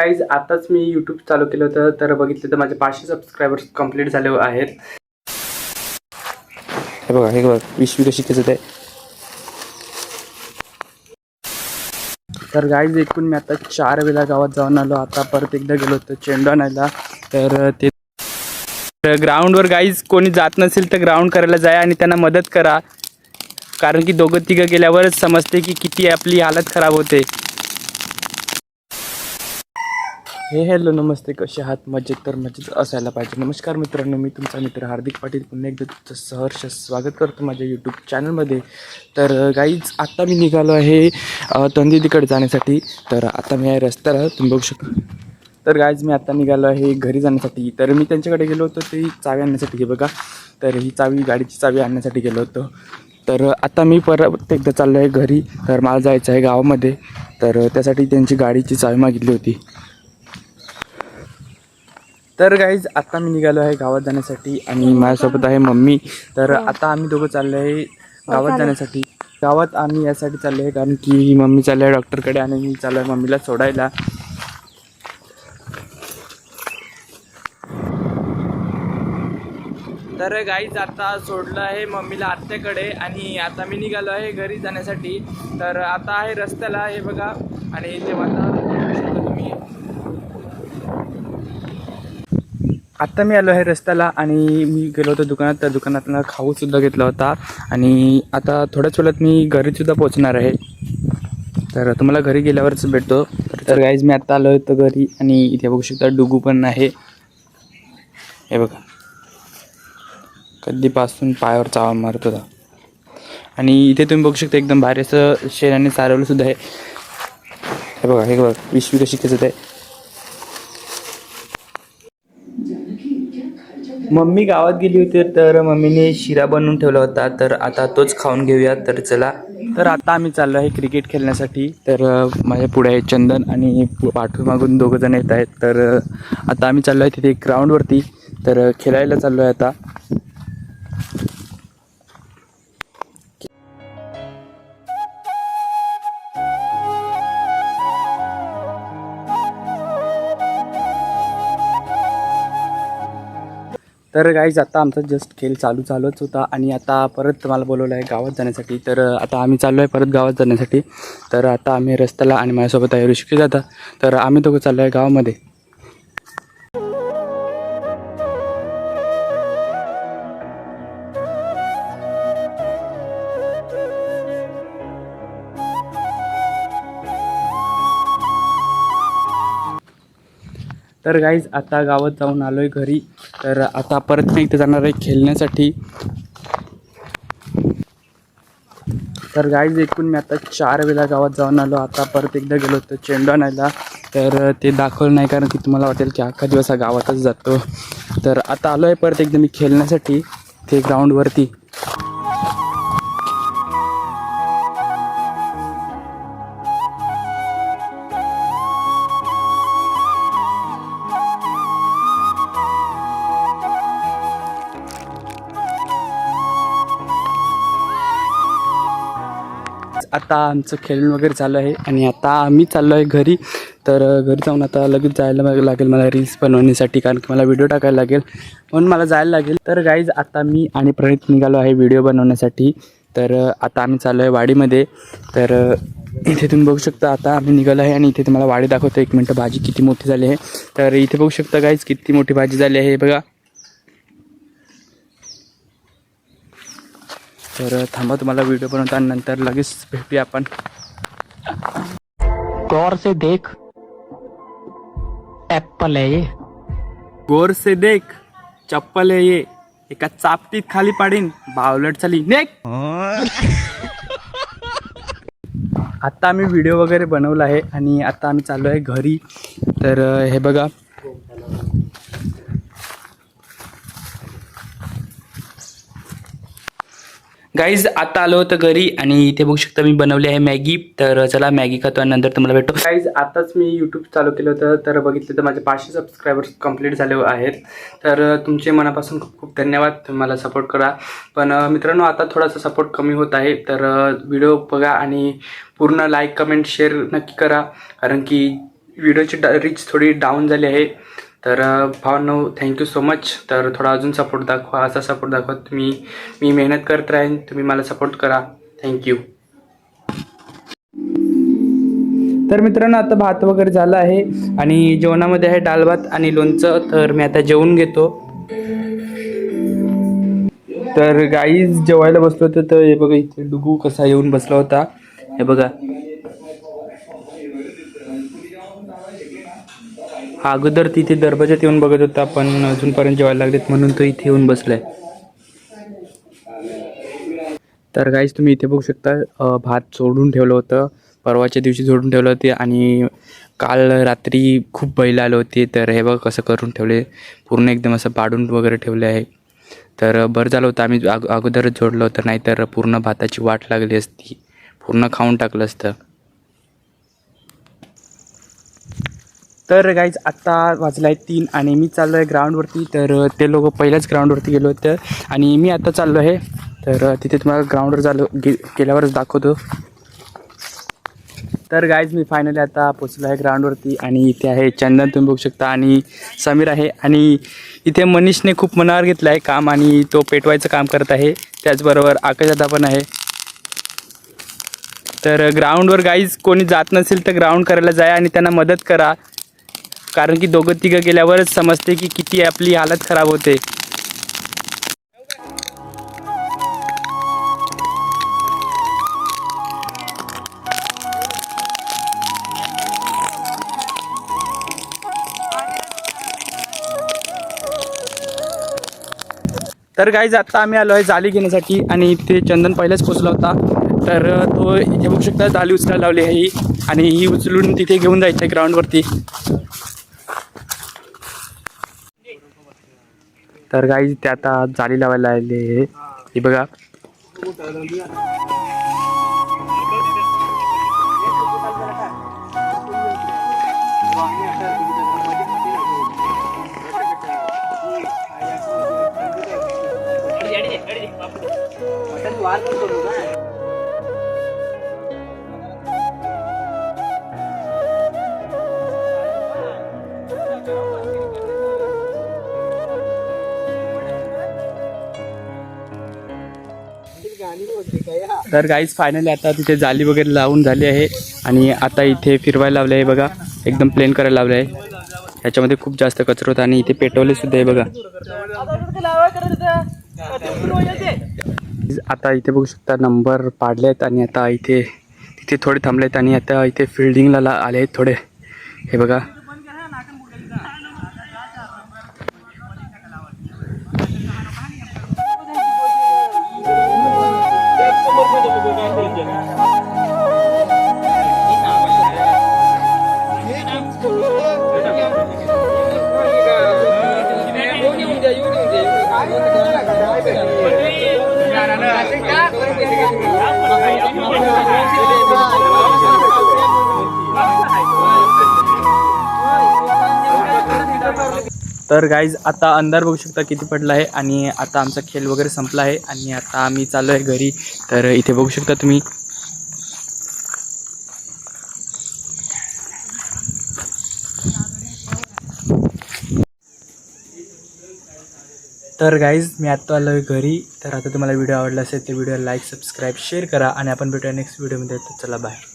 Guys आताच मी YouTube चालू केलं होतं तर बघितलं तर माझे पाचशे सबस्क्रायबर्स कंप्लीट झाले आहेत. हे बघा हे बघा विश्वी कशी खेचत आहे तर गाईज एकूण मी आता चार वेळा गावात जाऊन आलो. आता परत एकदा गेलो होतो चेंडू आणायला. तर ते ग्राउंडवर गाईज कोणी जात नसेल तर ग्राउंड करायला जाय आणि त्यांना मदत करा. कारण की दोघं तिघं गेल्यावरच समजते की किती आपली हालत खराब होते. हे हॅलो नमस्ते. कसे आहात? मजेत तर मजेत असायला पाहिजे. नमस्कार मित्रांनो मी तुमचा मित्र हार्दिक पाटील. पुन्हा एकदा तुमचं सहर्ष स्वागत करतो माझ्या यूट्यूब चॅनलमध्ये तर गाईज आत्ता मी निघालो आहे तंदिदीकडे जाण्यासाठी. तर आता मी आहे रस्त्याला तुम्ही बघू शकता. तर गाईज मी आता निघालो आहे घरी जाण्यासाठी. तर मी त्यांच्याकडे गेलो होतो ते चावी आणण्यासाठी. हे बघा. तर ही चावी गाडीची चावी आणण्यासाठी गेलो होतो. तर आता मी परत एकदा चाललो आहे घरी. तर मला जायचं आहे गावामध्ये. तर त्यासाठी त्यांची गाडीची चावी मागितली होती. तर गाईज आता मी निघालो आहे गावात जाण्यासाठी आणि माझ्यासोबत आहे मम्मी. तर आता आम्ही दोघं चाललो आहे गावात जाण्यासाठी. गावात आम्ही यासाठी चाललो आहे कारण की मम्मी चालली आहे डॉक्टरकडे आणि मी चाललो आहे मम्मीला सोडायला. तर गाईज आता सोडलं आहे मम्मीला आत्याकडे आणि आता मी निघालो आहे घरी जाण्यासाठी. तर आता आहे रस्त्याला हे बघा. आणि ते वातावरण बघू शकता तुम्ही आत्ता मी आलो आहे रस्त्याला आणि मी गेलो होतो दुकानात. त्या दुकानातनं खाऊसुद्धा घेतला होता. आणि आता थोड्याच वेळात मी घरीसुद्धा पोहोचणार आहे. तर तुम्हाला घरी गेल्यावरच भेटतो. तर गाईज मी आत्ता आलो होतो घरी आणि इथे बघू शकता डुगू पण आहे. हे बघा. कधीपासून पायावर चावा मारत होता. आणि इथे तुम्ही बघू शकता एकदम भारी असं शेणाने सारवलंसुद्धा आहे. हे बघा हे बघा. पिशवी कशी खेचत आहे. मम्मी गावात गेली होती तर मम्मीने शिरा बनवून ठेवला होता. तर आता तोच खाऊन घेऊया. तर चला. तर आता आम्ही चाललो आहे क्रिकेट खेळण्यासाठी. तर माझ्या पुढे आहे चंदन आणि पाठीमागून दोघं जण येत आहेत. तर आता आम्ही चाललो आहे तिथे ग्राउंडवरती तर खेळायला चाललो आहे आता. तर गाईज आता आमचा जस्ट खेळ चालू चालूच होता आणि आता परत मला बोलवलं आहे गावात जाण्यासाठी. तर आता आम्ही चाललो आहे परत गावात जाण्यासाठी. तर आता आम्ही रस्त्याला आणि माझ्यासोबत आहे ऋषिकेश जाता तर आम्ही दोघं चाललो आहे गावामध्ये. तर गाईज आता गावात जाऊन आलो आहे घरी. तर आता परत मी इथे जाणार आहे खेळण्यासाठी. तर गाईज एकूण मी आता चार वेळा गावात जाऊन आलो. आता परत एकदा गेलो होतो चेंडू आणायला. तर ते दाखवलं नाही कारण की तुम्हाला वाटेल की अख्खा दिवस हा गावातच जातो. तर आता आलो आहे परत एकदा मी खेळण्यासाठी. ते ग्राउंडवरती आता आमचं खेळून वगैरे चालू आहे आणि आता आम्ही चाललो आहे घरी. तर घरी जाऊन आता लगेच जायला लागेल मला रील्स बनवण्यासाठी कारण की मला व्हिडिओ टाकायला लागेल. म्हणून मला जायला लागेल. तर गाईज आता मी आणि प्रणित निघालो आहे व्हिडिओ बनवण्यासाठी. तर आता आम्ही चाललो आहे वाडीमध्ये. तर इथे तुम्ही बघू शकता आता आम्ही निघालो आहे आणि इथे तुम्हाला वाडी दाखवतो. एक मिनटं भाजी किती मोठी झाली आहे. तर इथे बघू शकता गाईज किती मोठी भाजी झाली आहे. बघा. तर थांबा तुम्हाला व्हिडिओ बनवता आणि नंतर लगेच भेटूया आपण. गौर से देख एप्पल है ये। गोर से देख चप्पल आहे ये। एका चापटीत खाली पाडीन बावलट चाली. नेक आता आम्ही व्हिडिओ वगैरे बनवला आहे आणि आता आम्ही चाललो आहे घरी. तर अ, हे बघा. गाईज आता आलो होतं घरी आणि इथे बघू शकता मी बनवली आहे मॅगी. तर चला मॅगी खातो आणि नंतर तुम्हाला भेटतो गाईज आताच मी यूट्यूब चालू केलं होतं तर बघितलं तर माझे पाचशे सबस्क्रायबर्स कंप्लीट झाले आहेत. तर तुमचे मनापासून खूप खूप धन्यवाद. तुम्ही मला सपोर्ट करा. पण मित्रांनो आता थोडासा सपोर्ट कमी होत आहे. तर व्हिडिओ बघा आणि पूर्ण लाईक कमेंट शेअर नक्की करा. कारण की व्हिडिओची रीच थोडी डाऊन झाली आहे. तर भावनो थँक्यू सो मच तर थोडा अजून सपोर्ट दाखवा असा सपोर्ट दाखवा तुम्ही मी मेहनत करत राहीन तुम्ही मला सपोर्ट करा. थँक्यू तर मित्रांनो आता भात वगैरे झाला आहे आणि जेवणामध्ये आहे डाल भात आणि लोणचं. तर मी आता जेवून घेतो. तर गाईज जेवायला बसलो होतो तर हे बघा इथे डुगू कसा येऊन बसला होता. हे बघा अगोदर तिथे दरवाजात येऊन बघत होता पण अजूनपर्यंत जेवायला लागलेत म्हणून तो इथे येऊन बसलाय. तर गाईज तुम्ही इथे बघू शकता भात सोडून ठेवलं होतं परवाच्या दिवशी सोडून ठेवलं होते आणि काल रात्री खूप बैल आले होते तर हे बघ कसं करून ठेवले पूर्ण एकदम असं पाडून वगैरे ठेवले आहे. तर बरं झालं होतं आम्ही अग अगोदरच जोडलं होतं नाहीतर पूर्ण भाताची वाट लागली असती पूर्ण खाऊन टाकलं असतं. तर गाईज आत्ता वाजला आहे तीन आणि मी चाललो आहे ग्राउंडवरती तर ते लोक पहिल्याच ग्राउंडवरती गेलो होते. आणि मी आता चाललो आहे तर तिथे तुम्हाला ग्राउंडवर झालो गे गेल्यावरच दाखवतो. तर गाईज मी फायनली आता पोचलो आहे ग्राउंडवरती आणि इथे आहे चंदन तुम्ही बघू शकता. आणि समीर आहे. आणि इथे मनीषने खूप मनावर घेतलं आहे काम आणि तो पेटवायचं काम करत आहे. त्याचबरोबर आकाशदादा पण आहे. तर ग्राउंडवर गाईज कोणी जात नसेल तर ग्राउंड करायला जाय आणि त्यांना मदत करा. कारण की दोघं तिघं गेल्यावरच समजते की किती आपली हालत खराब होते. तर गाईज आत्ता आम्ही आलो आहे जाली घेण्यासाठी आणि इथे चंदन पहिलेच पोचला होता. तर तो इथे बघू शकता जाली उचलायला लावली आहे ही आणि ही उचलून तिथे घेऊन जायचं आहे ग्राउंडवरती तर काही ते आता जाली लावायला आले हे बघा. तर गाईज फायनली आता तिथे जाली वगैरे लावून झाली आहे आणि आता इथे फिरवायला लावलं आहे बघा. एकदम प्लेन करायला लावलं आहे. ह्याच्यामध्ये खूप जास्त कचरा होता आणि इथे पेटवले सुद्धा आहे बघा. आता इथे बघू शकता नंबर पाडले आहेत आणि आता इथे तिथे थोडे थांबले आहेत आणि आता इथे फिल्डिंगला ला आले आहेत थोडे. हे बघा. तर गाईज आता अंधार बघू शकता किती पडला आहे आणि आता आमचा खेळ वगैरे संपला आहे आणि आता आम्ही चाललो आहे घरी. तर इथे बघू शकता तुम्ही. तर गाईज मी आत्ता आलो आहे घरी. तर आता तुम्हाला व्हिडिओ आवडला असेल तर व्हिडिओ लाईक सबस्क्राईब शेअर करा आणि आपण भेटूया नेक्स्ट व्हिडिओमध्ये तर चला बाय